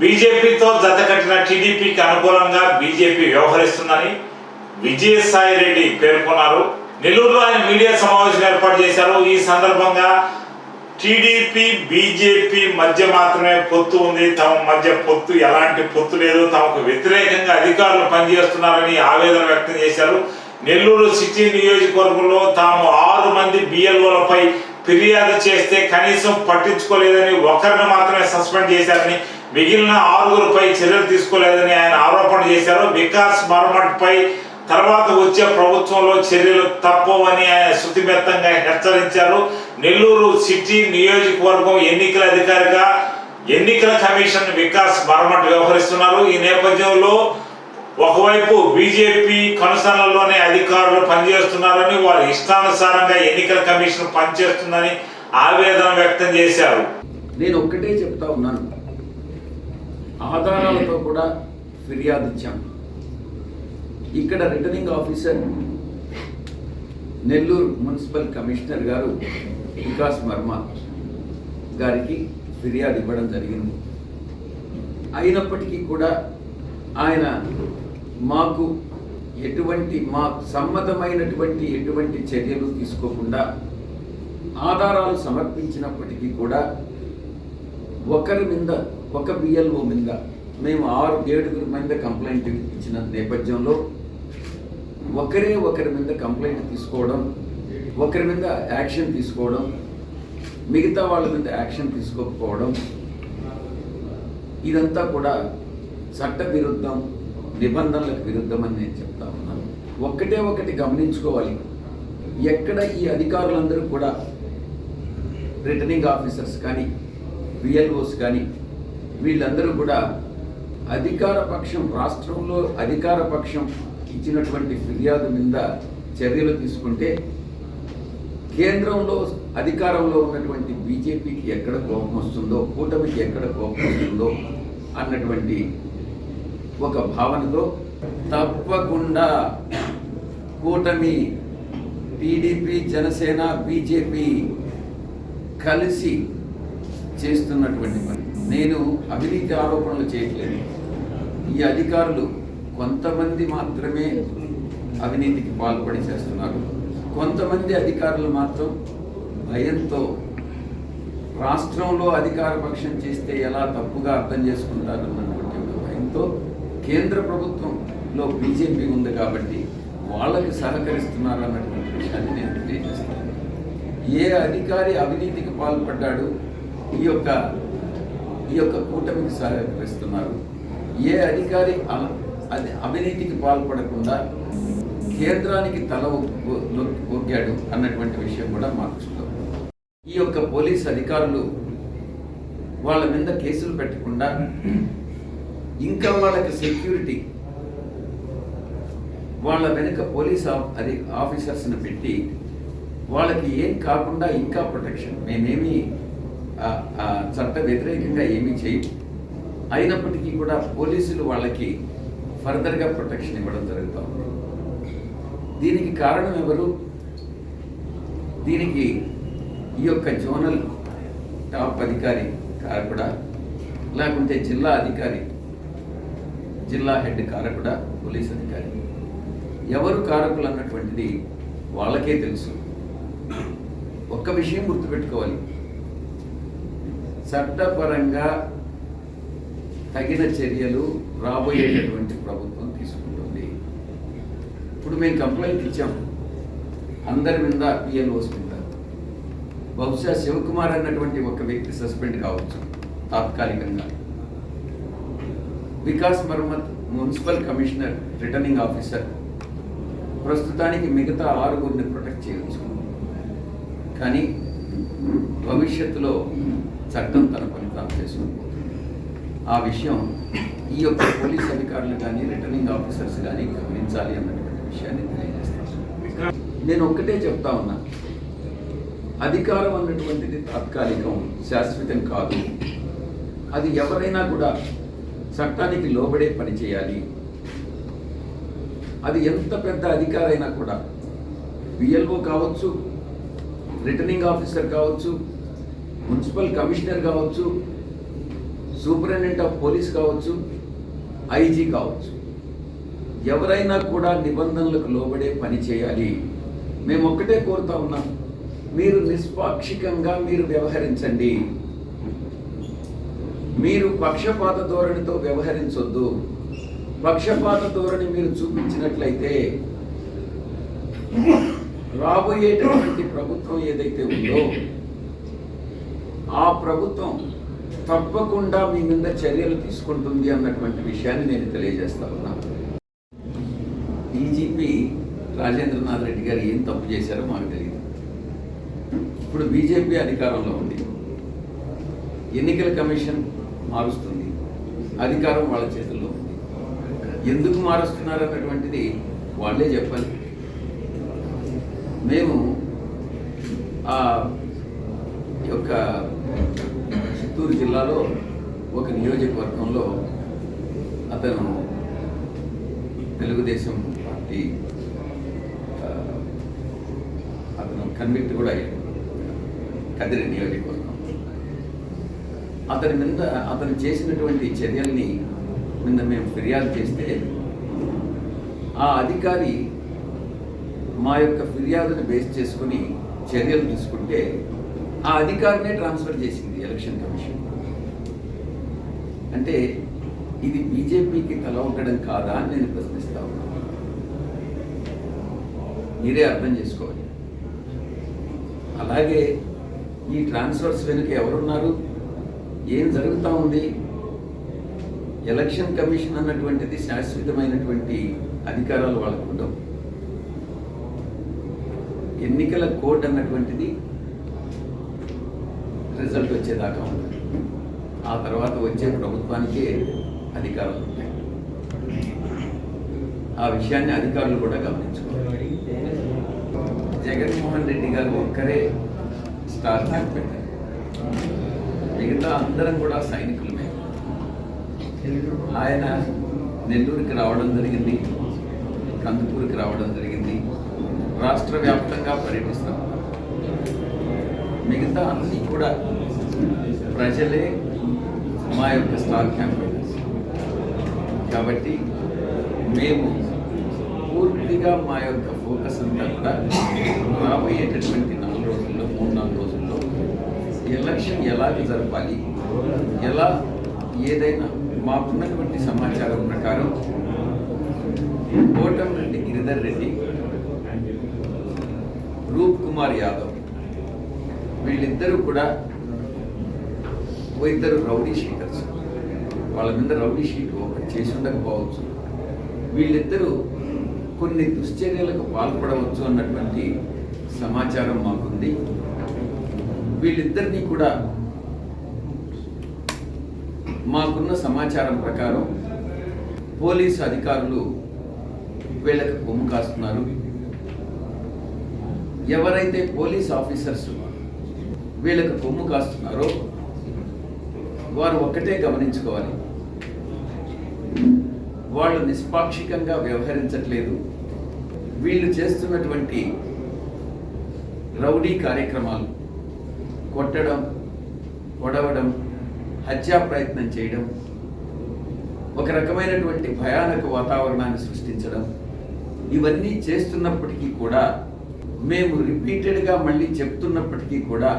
బీజేపీతో జతకట్టిన టీడీపీకి అనుకూలంగా బీజేపీ వ్యవహరిస్తుందని విజయసాయి రెడ్డి పేర్కొన్నారు. నెల్లూరులో ఆయన మీడియా సమావేశం ఏర్పాటు చేశారు. ఈ సందర్భంగా టీడీపీ బీజేపీ మధ్య మాత్రమే పొత్తు ఉంది. తమ మధ్య పొత్తు ఎలాంటి పొత్తు లేదు. తమకు వ్యతిరేకంగా అధికారులు పనిచేస్తున్నారని ఆవేదన వ్యక్తం చేశారు. నెల్లూరు సిటీ నియోజకవర్గంలో తాము ఆరు మంది బిఎల్ఓలపై ఫిర్యాదు చేస్తే కనీసం పట్టించుకోలేదని ఒకరిని మాత్రమే సస్పెండ్ చేశారని మిగిలిన ఆరుగురుపై చర్యలు తీసుకోలేదని ఆయన ఆరోపణ చేశారు. వికాస్ మర్మట్ పై తర్వాత వచ్చే ప్రభుత్వంలో చర్యలు తప్పవని ఆయన శృతిమెత్తంగా హెచ్చరించారు. నెల్లూరు సిటీ నియోజకవర్గం ఎన్నికల అధికారిగా ఎన్నికల కమిషన్ వికాస్ మర్మట్ వ్యవహరిస్తున్నారు. ఈ నేపథ్యంలో ఒకవైపు బీజేపీ కనుసనలోనే అధికారులు పనిచేస్తున్నారని వారు ఇష్టానుసారంగా ఎన్నికల కమిషన్ పనిచేస్తుందని ఆవేదన వ్యక్తం చేశారు. నేను ఒక్కటే చెప్తా ఉన్నాను. ఆధారాలతో కూడా ఫిర్యాదు ఇచ్చాం ఇక్కడ returning officer Nellore municipal commissioner గారు వికాస్ వర్మ గారికి ఫిర్యాదు ఇవ్వడం జరిగింది. అయినప్పటికీ కూడా ఆయన మాకు ఎటువంటి మా సమ్మతమైనటువంటి ఎటువంటి చర్యలు తీసుకోకుండా ఆధారాలు సమర్పించినప్పటికీ కూడా ఒకరి మీద ఒక బిఎల్ఓ మీద మేము ఆరు ఏడుగురి మీద కంప్లైంట్ ఇచ్చిన నేపథ్యంలో ఒకరే ఒకరి మీద కంప్లైంట్ తీసుకోవడం ఒకరి మీద యాక్షన్ తీసుకోవడం మిగతా వాళ్ళ మీద యాక్షన్ తీసుకోకపోవడం ఇదంతా కూడా చట్టవిరుద్ధం. నిబంధనలకు విరుద్ధమని నేను చెప్తా ఉన్నాను. ఒక్కటే ఒకటి గమనించుకోవాలి. ఎక్కడ ఈ అధికారులందరూ కూడా రిటర్నింగ్ ఆఫీసర్స్ కానీ విఎల్ఓస్ కానీ వీళ్ళందరూ కూడా అధికార పక్షం రాష్ట్రంలో అధికార పక్షం ఇచ్చినటువంటి ఫిర్యాదు మీద చర్యలు తీసుకుంటే కేంద్రంలో అధికారంలో ఉన్నటువంటి బీజేపీకి ఎక్కడ కోపం వస్తుందో కూటమికి ఎక్కడ కోపం వస్తుందో అన్నటువంటి ఒక భావనతో తప్పకుండా కూటమి టీడీపీ జనసేన బీజేపీ కలిసి చేస్తున్నటువంటి పని. నేను అవినీతి ఆరోపణలు చేయట్లేదు. ఈ అధికారులు కొంతమంది మాత్రమే అవినీతికి పాల్పడి చేస్తున్నారు. కొంతమంది అధికారులు మాత్రం భయంతో రాష్ట్రంలో అధికార పక్షం చేస్తే ఎలా తప్పుగా అర్థం చేసుకుంటారన్నటువంటి ఒక భయంతో కేంద్ర ప్రభుత్వంలో బీజేపీ ఉంది కాబట్టి వాళ్ళకి సహకరిస్తున్నారు అన్నటువంటి విషయాన్ని నేను తెలియజేస్తాను. ఏ అధికారి అవినీతికి పాల్పడ్డాడు ఈ యొక్క ఈ యొక్క కూటమికి సహకరిస్తున్నారు? ఏ అధికారి అది అవినీతికి పాల్పడకుండా కేంద్రానికి తల ఒగ్గాడు అన్నటువంటి విషయం కూడా మాకు దృష్టిలో ఈ యొక్క పోలీస్ అధికారులు వాళ్ళ మీద కేసులు పెట్టకుండా ఇంకా వాళ్ళకి సెక్యూరిటీ వాళ్ళ వెనుక పోలీస్ ఆఫ్- అది ఆఫీసర్స్ని పెట్టి వాళ్ళకి ఏం కాకుండా ఇంకా ప్రొటెక్షన్ మేమేమి ఆ, చట్ట వ్యతిరేకంగా ఏమీ చేయం. అయినప్పటికీ కూడా పోలీసులు వాళ్ళకి ఫర్దర్గా ప్రొటెక్షన్ ఇవ్వడం జరుగుతూ ఉంది. దీనికి కారణం ఎవరు? దీనికి ఈ యొక్క జోనల్ టాప్ అధికారి కూడా లేకుంటే జిల్లా అధికారి జిల్లా హెడ్ కారకుడ పోలీస్ అధికారి. ఎవరు కారకులు అన్నటువంటిది వాళ్ళకే తెలుసు. ఒక్క విషయం గుర్తుపెట్టుకోవాలి. చట్టపరంగా తగిన చర్యలు రాబోయేటటువంటి ప్రభుత్వం తీసుకుంటుంది. ఇప్పుడు మేము కంప్లైంట్ ఇచ్చాం. అందరి మీద పిఎల్ఓస్ మీద. బహుశా శివకుమార్ అన్నటువంటి ఒక వ్యక్తి సస్పెండ్ కావచ్చు తాత్కాలికంగా. వికాస్ మర్మత్ మున్సిపల్ కమిషనర్ రిటర్నింగ్ ఆఫీసర్. ప్రస్తుతానికి మిగతా ఆరుగురిని ప్రొటెక్ట్ చేయవచ్చు కానీ భవిష్యత్తులో చట్టం తన పని తాను చేసుకుంటుంది. ఆ విషయం ఈ యొక్క పోలీస్ అధికారులు కానీ రిటర్నింగ్ ఆఫీసర్స్ కానీ గమనించాలి అన్నటువంటి విషయాన్ని తెలియజేస్తాను. నేను ఒక్కటే చెప్తా ఉన్నా. అధికారం అన్నటువంటిది తాత్కాలికం శాశ్వతం కాదు. అది ఎవరైనా కూడా చట్టానికి లోబడే పని చేయాలి. అది ఎంత పెద్ద అధికారైనా కూడా బిఎల్ఓ కావచ్చు రిటర్నింగ్ ఆఫీసర్ కావచ్చు మున్సిపల్ కమిషనర్ కావచ్చు సూపరింటెండెంట్ ఆఫ్ పోలీస్ కావచ్చు ఐజీ కావచ్చు. ఎవరైనా కూడా నిబంధనలకు లోబడే పని చేయాలి. మేము ఒక్కటే కోరుతా ఉన్నాం. మీరు నిష్పాక్షికంగా మీరు వ్యవహరించండి. మీరు పక్షపాత ధోరణితో వ్యవహరించొద్దు. పక్షపాత ధోరణి మీరు చూపించినట్లయితే రాబోయేటటువంటి ప్రభుత్వం ఏదైతే ఉందో ఆ ప్రభుత్వం తప్పకుండా మీ మీద చర్యలు తీసుకుంటుంది అన్నటువంటి విషయాన్ని నేను తెలియజేస్తా ఉన్నాను డీజీపీ రాజేంద్రనాథ్ రెడ్డి గారు ఏం తప్పు చేశారో మాకు తెలియదు. ఇప్పుడు బీజేపీ అధికారంలో ఉంది. ఎన్నికల కమిషన్ మారుస్తుంది. అధికారం వాళ్ళ చేతుల్లో ఉంది. ఎందుకు మారుస్తున్నారు అన్నటువంటిది వాళ్ళే చెప్పాలి. మేము ఆ యొక్క చిత్తూరు జిల్లాలో ఒక నియోజకవర్గంలో అతను తెలుగుదేశం పార్టీ అతను కన్విక్ట్ కూడా అయ్యాడు. కదిరి నియోజకవర్గం. అతని మీద అతను చేసినటువంటి చర్యల్ని మీద మేము ఫిర్యాదు చేస్తే ఆ అధికారి మా యొక్క ఫిర్యాదుని బేస్ చేసుకుని చర్యలు తీసుకుంటే ఆ అధికారినే ట్రాన్స్ఫర్ చేసింది ఎలక్షన్ కమిషన్. అంటే ఇది బీజేపీకి తల ఉండడం కాదా అని నేను ప్రశ్నిస్తా ఉన్నాను మీరే అర్థం చేసుకోవాలి. అలాగే ఈ ట్రాన్స్ఫర్స్ వెనుక ఎవరున్నారు? ఏం జరుగుతూ ఉంది? ఎలక్షన్ కమిషన్ అన్నటువంటిది శాశ్వతమైనటువంటి అధికారాలు వాళ్ళకు ఉండవు. ఎన్నికల కోడ్ అన్నటువంటిది రిజల్ట్ వచ్చేదాకా ఉంటుంది ఆ తర్వాత వచ్చే ప్రభుత్వానికే అధికారాలు ఉంటాయి. ఆ విషయాన్ని అధికారులు కూడా గమనించుకోవాలి. జగన్మోహన్ రెడ్డి గారు ఒక్కరే స్టార్ పెట్టారు. మిగతా అందరం కూడా సైనికులమే. ఆయన నెల్లూరుకి రావడం జరిగింది కందుకూరుకి రావడం జరిగింది. రాష్ట్ర వ్యాప్తంగా పర్యటిస్తాం. మిగతా అన్నీ కూడా ప్రజలే మా యొక్క స్టార్ క్యాంపెయినర్స్. కాబట్టి మేము పూర్తిగా మా యొక్క ఫోకస్ అంతా కూడా రాబోయేటటువంటి నాలుగు రోజుల్లో మూడు నాలుగు రోజుల్లో ఎలక్షన్ ఎలా జరపాలి? ఎలా ఏదైనా మాకున్నటువంటి సమాచారం ప్రకారం కోటం రెడ్డి గిరిధర్ రెడ్డి రూప్ కుమార్ యాదవ్ వీళ్ళిద్దరూ కూడా ఓ ఇద్దరు రౌడీ షీటర్స్. వాళ్ళ మీద రౌడీ షీట్ ఓపెన్ చేసి ఉండకపోవచ్చు. వీళ్ళిద్దరూ కొన్ని దుశ్చర్యలకు పాల్పడవచ్చు అన్నటువంటి సమాచారం మాకుంది. వీళ్ళిద్దరినీ కూడా మాకున్న సమాచారం ప్రకారం పోలీసు అధికారులు వీళ్ళకి కొమ్ము కాస్తున్నారు. ఎవరైతే పోలీస్ ఆఫీసర్స్ వీళ్ళకి కొమ్ము కాస్తున్నారో వారు ఒక్కటే గమనించుకోవాలి. వాళ్ళు నిష్పాక్షికంగా వ్యవహరించట్లేదు. వీళ్ళు చేస్తున్నటువంటి రౌడీ కార్యక్రమాలు కొట్టడం కొడవడం హత్యా ప్రయత్నం చేయడం ఒక రకమైనటువంటి భయానక వాతావరణాన్ని సృష్టించడం ఇవన్నీ చేస్తున్నప్పటికీ కూడా మేము రిపీటెడ్గా మళ్ళీ చెప్తున్నప్పటికీ కూడా